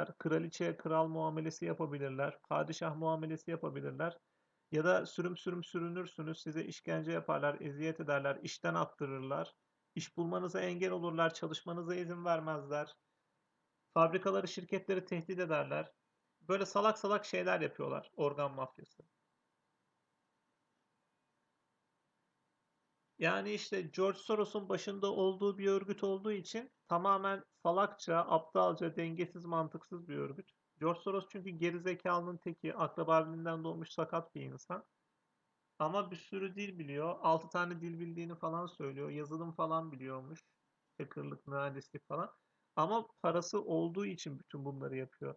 yapabilirler. Kraliçeye kral muamelesi yapabilirler. Padişah muamelesi yapabilirler. Ya da sürüm sürüm sürünürsünüz. Size işkence yaparlar, eziyet ederler, işten attırırlar. İş bulmanıza engel olurlar, çalışmanıza izin vermezler. Fabrikaları, şirketleri tehdit ederler. Böyle salak salak şeyler yapıyorlar organ mafyası. Yani işte George Soros'un başında olduğu bir örgüt olduğu için tamamen salakça, aptalca, dengesiz, mantıksız bir örgüt. George Soros çünkü gerizekalının teki, akraba evliliğinden doğmuş sakat bir insan. Ama bir sürü dil biliyor. 6 tane dil bildiğini falan söylüyor. Yazılım falan biliyormuş. Hackerlık, mühendislik falan. Ama parası olduğu için bütün bunları yapıyor.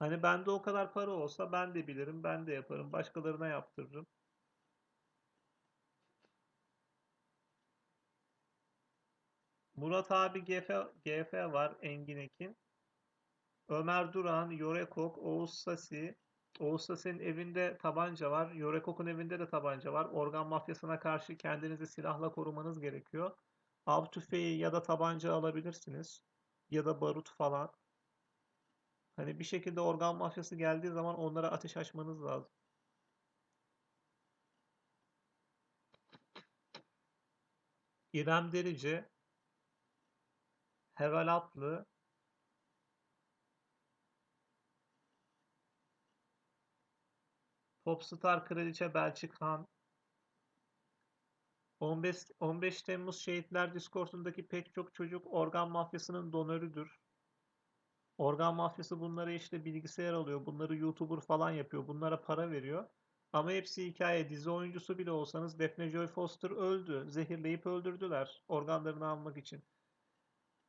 Hani bende o kadar para olsa ben de bilirim, ben de yaparım. Başkalarına yaptırırım. Murat abi GF, GF var Engin Ekin. Ömer Duran, Yorekok, Oğuz Sasi. Oğuz Sasi'nin evinde tabanca var. Yorekok'un evinde de tabanca var. Organ mafyasına karşı kendinizi silahla korumanız gerekiyor. Av tüfeği ya da tabanca alabilirsiniz. Ya da barut falan. Hani bir şekilde organ mafyası geldiği zaman onlara ateş açmanız lazım. İrem Derici, Heval Atlı, Popstar Kraliçe Belçik Han, 15, 15 Temmuz Şehitler Discoursu'ndaki pek çok çocuk organ mafyasının donörüdür. Organ mafyası bunları işte bilgisayar alıyor. Bunları YouTuber falan yapıyor. Bunlara para veriyor. Ama hepsi hikaye. Dizi oyuncusu bile olsanız Daphne Joy Foster öldü. Zehirleyip öldürdüler organlarını almak için.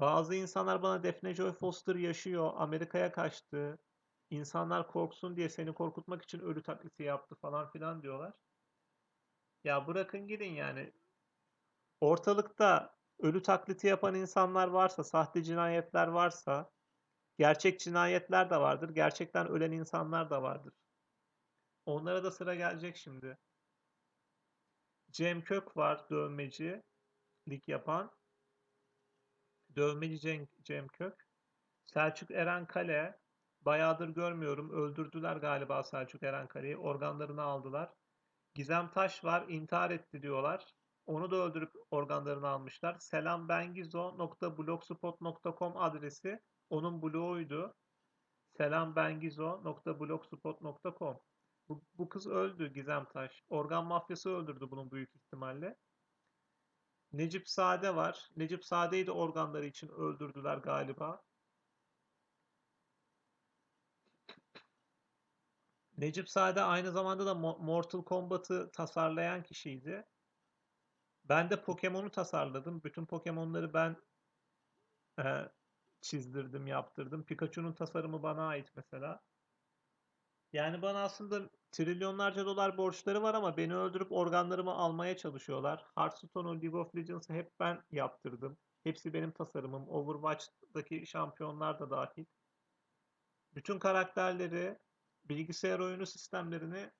Bazı insanlar bana Daphne Joy Foster yaşıyor. Amerika'ya kaçtı. İnsanlar korksun diye seni korkutmak için ölü taklidi yaptı falan filan diyorlar. Ya bırakın gidin yani. Ortalıkta ölü taklidi yapan insanlar varsa, sahte cinayetler varsa, gerçek cinayetler de vardır. Gerçekten ölen insanlar da vardır. Onlara da sıra gelecek şimdi. Cem Kök var dövmeci lig yapan. Dövmeci Cem, Cem Kök. Selçuk Eren Kale. Bayağıdır görmüyorum. Öldürdüler galiba Selçuk Eren Kale'yi. Organlarını aldılar. Gizem Taş var. intihar etti diyorlar. Onu da öldürüp organlarını almışlar. selambengizo.blogspot.com adresi onun bloğuydu. selambengizo.blogspot.com bu, bu kız öldü Gizem Taş. Organ mafyası öldürdü bunun büyük ihtimalle. Necip Sade var. Necip Sade'yi de organları için öldürdüler galiba. Necip Sade aynı zamanda da Mortal Kombat'ı tasarlayan kişiydi. Ben de Pokemon'u tasarladım. Bütün Pokemon'ları ben e, çizdirdim, yaptırdım. Pikachu'nun tasarımı bana ait mesela. Yani bana aslında trilyonlarca dolar borçları var ama beni öldürüp organlarımı almaya çalışıyorlar. Hearthstone'u, League of Legends'ı hep ben yaptırdım. Hepsi benim tasarımım. Overwatch'taki şampiyonlar da dahil. Bütün karakterleri, bilgisayar oyunu sistemlerini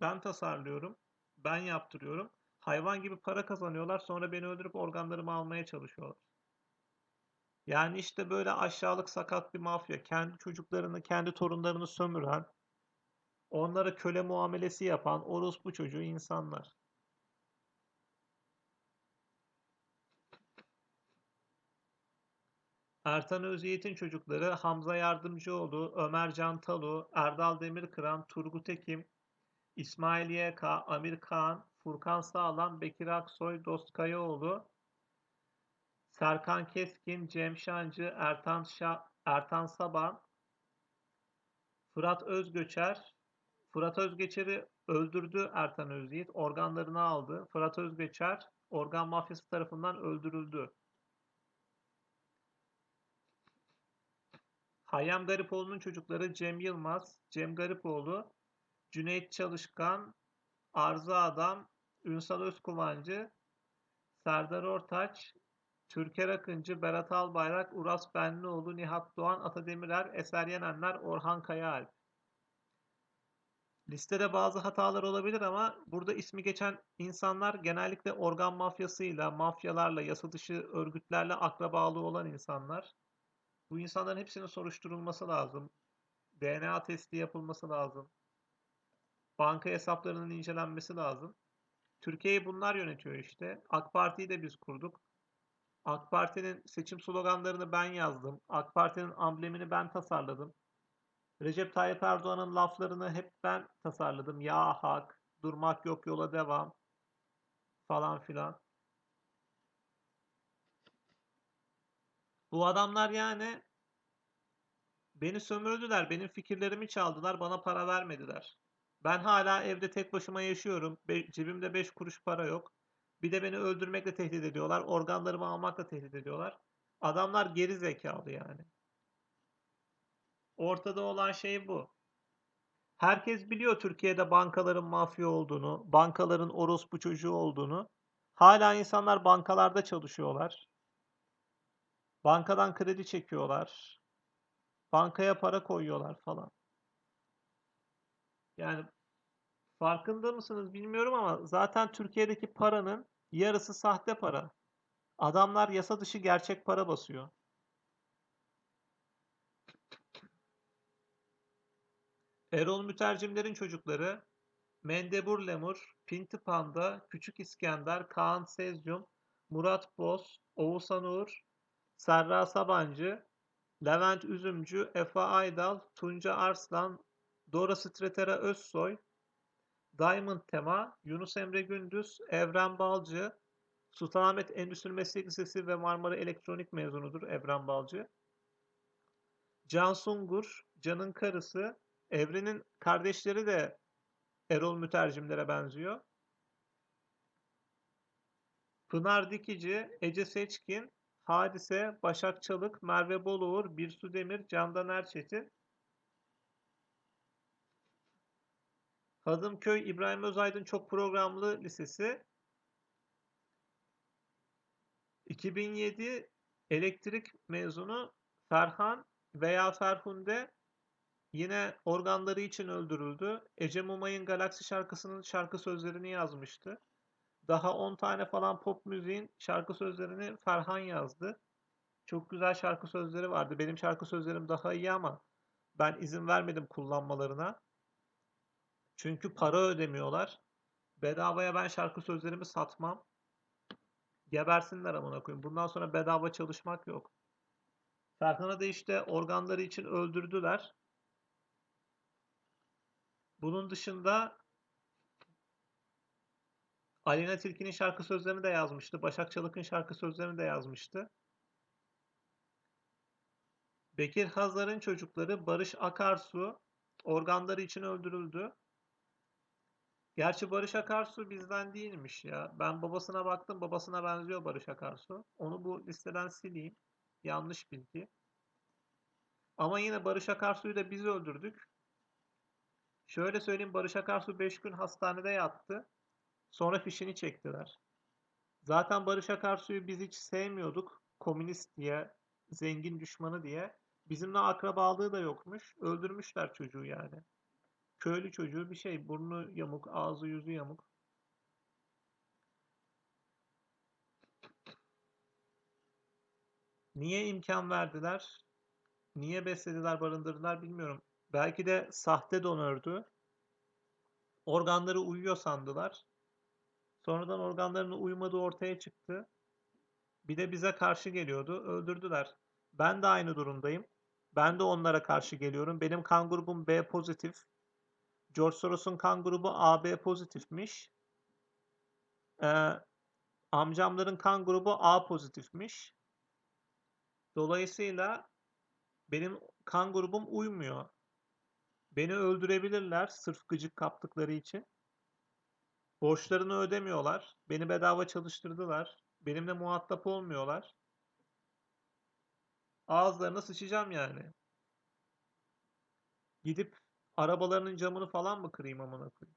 ben tasarlıyorum. Ben yaptırıyorum. Hayvan gibi para kazanıyorlar. Sonra beni öldürüp organlarımı almaya çalışıyorlar. Yani işte böyle aşağılık sakat bir mafya. Kendi çocuklarını, kendi torunlarını sömüren, onlara köle muamelesi yapan orospu çocuğu insanlar. Ertan Özyiğit'in çocukları Hamza Yardımcıoğlu, Ömer Cantalu, Erdal Demirkıran, Turgut Ekim, İsmail YK, Amir Kağan, Furkan Sağlam, Bekir Aksoy, Dost Kayaoğlu, Serkan Keskin, Cem Şancı, Ertan, Şa Ertan Saban, Fırat Özgöçer, Fırat Özgeçer'i öldürdü Ertan Özyiğit, organlarını aldı. Fırat Özgeçer organ mafyası tarafından öldürüldü. Hayyam Garipoğlu'nun çocukları Cem Yılmaz, Cem Garipoğlu, Cüneyt Çalışkan, Arzu Adam, Ünsal Özkuvancı, Serdar Ortaç, Türker Akıncı, Berat Albayrak, Uras Benlioğlu, Nihat Doğan, Atademirer, Eser Yenenler, Orhan Kayaalp. Listede bazı hatalar olabilir ama burada ismi geçen insanlar genellikle organ mafyasıyla, mafyalarla, yasa dışı örgütlerle akrabalığı olan insanlar. Bu insanların hepsinin soruşturulması lazım. DNA testi yapılması lazım. Banka hesaplarının incelenmesi lazım. Türkiye'yi bunlar yönetiyor işte. AK Parti'yi de biz kurduk. AK Parti'nin seçim sloganlarını ben yazdım. AK Parti'nin amblemini ben tasarladım. Recep Tayyip Erdoğan'ın laflarını hep ben tasarladım. Ya hak, durmak yok yola devam falan filan. Bu adamlar yani beni sömürdüler, benim fikirlerimi çaldılar, bana para vermediler. Ben hala evde tek başıma yaşıyorum. Be- cebimde 5 kuruş para yok. Bir de beni öldürmekle tehdit ediyorlar. Organlarımı almakla tehdit ediyorlar. Adamlar geri zekalı yani. Ortada olan şey bu. Herkes biliyor Türkiye'de bankaların mafya olduğunu, bankaların orospu çocuğu olduğunu. Hala insanlar bankalarda çalışıyorlar. Bankadan kredi çekiyorlar. Bankaya para koyuyorlar falan. Yani farkında mısınız bilmiyorum ama zaten Türkiye'deki paranın yarısı sahte para. Adamlar yasa dışı gerçek para basıyor. Erol Mütercimler'in çocukları Mendebur Lemur, Pinti Panda, Küçük İskender, Kaan Sezyum, Murat Boz, Oğuzhan Uğur, Serra Sabancı, Levent Üzümcü, Efe Aydal, Tunca Arslan, Dora Stretera Özsoy, Diamond Tema, Yunus Emre Gündüz, Evren Balcı, Sultanahmet Endüstri Meslek Lisesi ve Marmara Elektronik mezunudur Evren Balcı. Can Sungur, Can'ın karısı, Evren'in kardeşleri de Erol Mütercimlere benziyor. Pınar Dikici, Ece Seçkin, Hadise, Başak Çalık, Merve Boluğur, Birsu Demir, Candan Erçetin. Hadımköy İbrahim Özaydın Çok Programlı Lisesi. 2007 elektrik mezunu Ferhan veya Ferhunde yine organları için öldürüldü. Ece Mumay'ın Galaksi şarkısının şarkı sözlerini yazmıştı. Daha 10 tane falan pop müziğin şarkı sözlerini Ferhan yazdı. Çok güzel şarkı sözleri vardı. Benim şarkı sözlerim daha iyi ama ben izin vermedim kullanmalarına. Çünkü para ödemiyorlar. Bedavaya ben şarkı sözlerimi satmam. Gebersinler amına koyayım. Bundan sonra bedava çalışmak yok. Ferhan'ı da işte organları için öldürdüler. Bunun dışında Aleyna Tilki'nin şarkı sözlerini de yazmıştı. Başak Çalık'ın şarkı sözlerini de yazmıştı. Bekir Hazar'ın çocukları Barış Akarsu organları için öldürüldü. Gerçi Barış Akarsu bizden değilmiş ya. Ben babasına baktım. Babasına benziyor Barış Akarsu. Onu bu listeden sileyim. Yanlış bilgi. Ama yine Barış Akarsu'yu da biz öldürdük. Şöyle söyleyeyim Barış Akarsu 5 gün hastanede yattı. Sonra fişini çektiler. Zaten Barış Akarsu'yu biz hiç sevmiyorduk. Komünist diye, zengin düşmanı diye. Bizimle akrabalığı da yokmuş. Öldürmüşler çocuğu yani. Köylü çocuğu bir şey. Burnu yamuk, ağzı yüzü yamuk. Niye imkan verdiler? Niye beslediler, barındırdılar bilmiyorum. Belki de sahte donördü. Organları uyuyor sandılar. Sonradan organlarının uyumadığı ortaya çıktı. Bir de bize karşı geliyordu. Öldürdüler. Ben de aynı durumdayım. Ben de onlara karşı geliyorum. Benim kan grubum B pozitif. George Soros'un kan grubu AB pozitifmiş. Ee, amcamların kan grubu A pozitifmiş. Dolayısıyla benim kan grubum uymuyor. Beni öldürebilirler sırf gıcık kaptıkları için. Borçlarını ödemiyorlar. Beni bedava çalıştırdılar. Benimle muhatap olmuyorlar. Ağızlarına sıçacağım yani. Gidip arabalarının camını falan mı kırayım amına koyayım?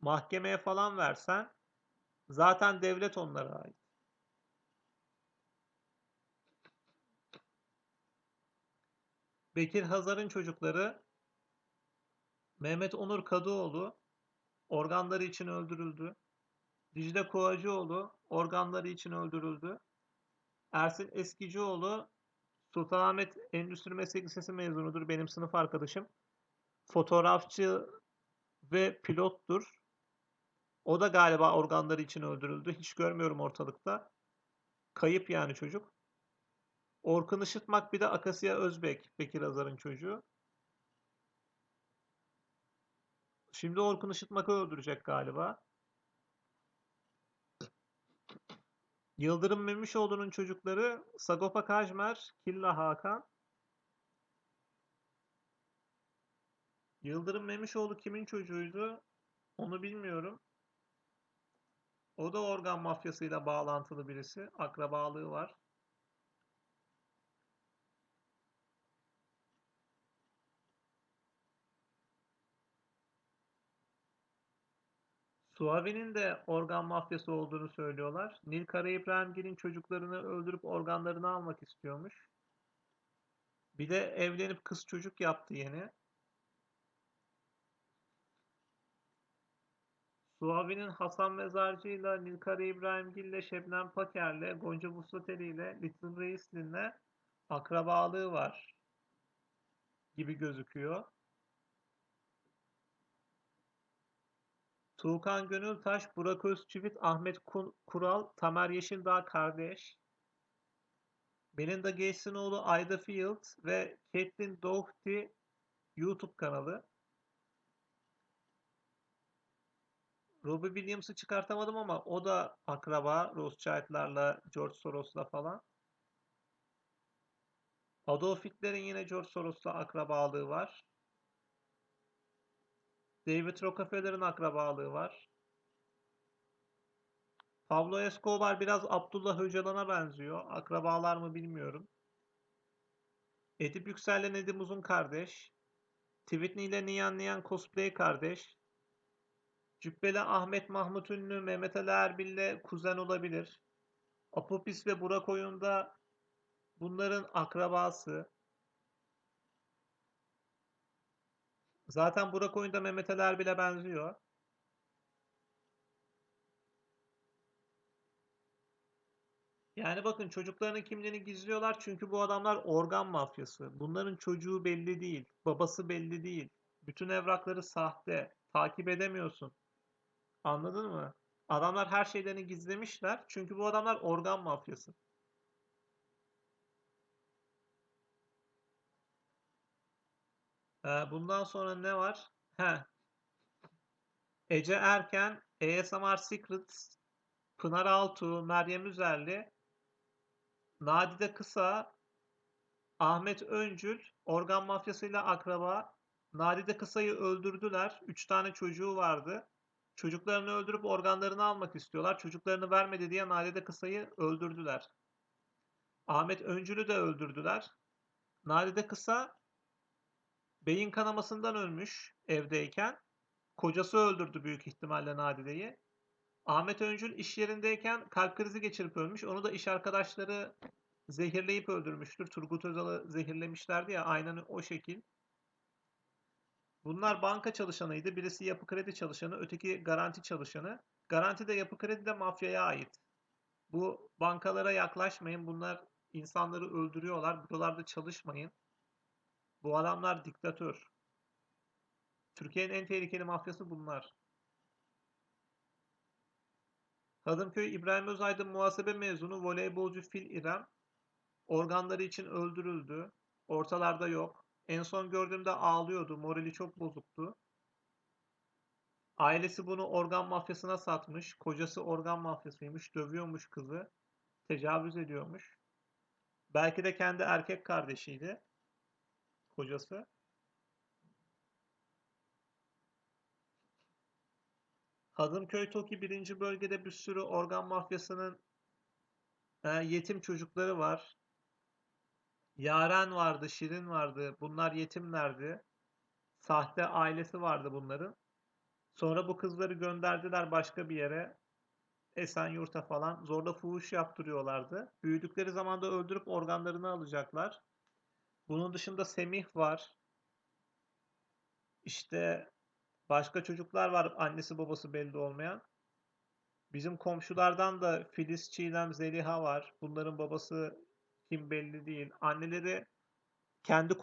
Mahkemeye falan versen zaten devlet onlara ait. Bekir Hazar'ın çocukları Mehmet Onur Kadıoğlu organları için öldürüldü. Dicle Kovacıoğlu organları için öldürüldü. Ersin Eskicioğlu Sultanahmet Endüstri Meslek Lisesi mezunudur. Benim sınıf arkadaşım. Fotoğrafçı ve pilottur. O da galiba organları için öldürüldü. Hiç görmüyorum ortalıkta. Kayıp yani çocuk. Orkun Işıtmak bir de Akasya Özbek. Bekir Azar'ın çocuğu. Şimdi Orkun Işıtmak'ı öldürecek galiba. Yıldırım Memişoğlu'nun çocukları Sagopa Kajmer, Killa Hakan. Yıldırım Memişoğlu kimin çocuğuydu? Onu bilmiyorum. O da organ mafyasıyla bağlantılı birisi. Akrabalığı var. Suavi'nin de organ mafyası olduğunu söylüyorlar. Nil Kara İbrahimgil'in çocuklarını öldürüp organlarını almak istiyormuş. Bir de evlenip kız çocuk yaptı yeni. Suavi'nin Hasan Mezarcı'yla, Nilkara İbrahimgil'le, Şebnem Paker'le, Gonca Vuslateli'yle, Little Reis'le akrabalığı var gibi gözüküyor. Tuğkan Gönültaş, Burak Özçivit, Ahmet Kural, Tamer Yeşildağ kardeş. Belinda Gates'in oğlu Ayda Field ve Caitlin Doherty YouTube kanalı. Robbie Williams'ı çıkartamadım ama o da akraba Rothschild'larla, George Soros'la falan. Adolf Hitler'in yine George Soros'la akrabalığı var. David Rockefeller'ın akrabalığı var. Pablo Escobar biraz Abdullah Öcalan'a benziyor. Akrabalar mı bilmiyorum. Edip Yüksel'le Nedim Uzun kardeş. Twitney ile Niyan Niyan cosplay kardeş. Cübbeli Ahmet Mahmut Ünlü Mehmet Ali Erbil'le kuzen olabilir. Apopis ve Burak Oyun'da bunların akrabası. Zaten Burak Oyun'da Mehmet Ali Erbil'e benziyor. Yani bakın çocuklarının kimliğini gizliyorlar çünkü bu adamlar organ mafyası. Bunların çocuğu belli değil, babası belli değil. Bütün evrakları sahte, takip edemiyorsun. Anladın mı? Adamlar her şeylerini gizlemişler çünkü bu adamlar organ mafyası. Bundan sonra ne var? He. Ece Erken, ASMR Secrets, Pınar Altuğ, Meryem Üzerli, Nadide Kısa, Ahmet Öncül, organ mafyasıyla akraba. Nadide Kısa'yı öldürdüler. Üç tane çocuğu vardı. Çocuklarını öldürüp organlarını almak istiyorlar. Çocuklarını vermedi diye Nadide Kısa'yı öldürdüler. Ahmet Öncül'ü de öldürdüler. Nadide Kısa beyin kanamasından ölmüş evdeyken. Kocası öldürdü büyük ihtimalle Nadide'yi. Ahmet Öncül iş yerindeyken kalp krizi geçirip ölmüş. Onu da iş arkadaşları zehirleyip öldürmüştür. Turgut Özal'ı zehirlemişlerdi ya aynen o şekil. Bunlar banka çalışanıydı. Birisi yapı kredi çalışanı, öteki garanti çalışanı. Garanti de yapı kredi de mafyaya ait. Bu bankalara yaklaşmayın. Bunlar insanları öldürüyorlar. Buralarda çalışmayın. Bu adamlar diktatör. Türkiye'nin en tehlikeli mafyası bunlar. Hadımköy İbrahim Özaydın muhasebe mezunu voleybolcu Fil İrem organları için öldürüldü. Ortalarda yok. En son gördüğümde ağlıyordu. Morali çok bozuktu. Ailesi bunu organ mafyasına satmış. Kocası organ mafyasıymış. Dövüyormuş kızı. Tecavüz ediyormuş. Belki de kendi erkek kardeşiydi. Kocası. Hadımköy Toki birinci bölgede bir sürü organ mafyasının e, yetim çocukları var. Yaren vardı, Şirin vardı. Bunlar yetimlerdi. Sahte ailesi vardı bunların. Sonra bu kızları gönderdiler başka bir yere. Esenyurt'a falan. Zorla fuhuş yaptırıyorlardı. Büyüdükleri zaman da öldürüp organlarını alacaklar. Bunun dışında Semih var. İşte başka çocuklar var annesi babası belli olmayan. Bizim komşulardan da Filiz, Çiğdem, Zeliha var. Bunların babası kim belli değil. Anneleri kendi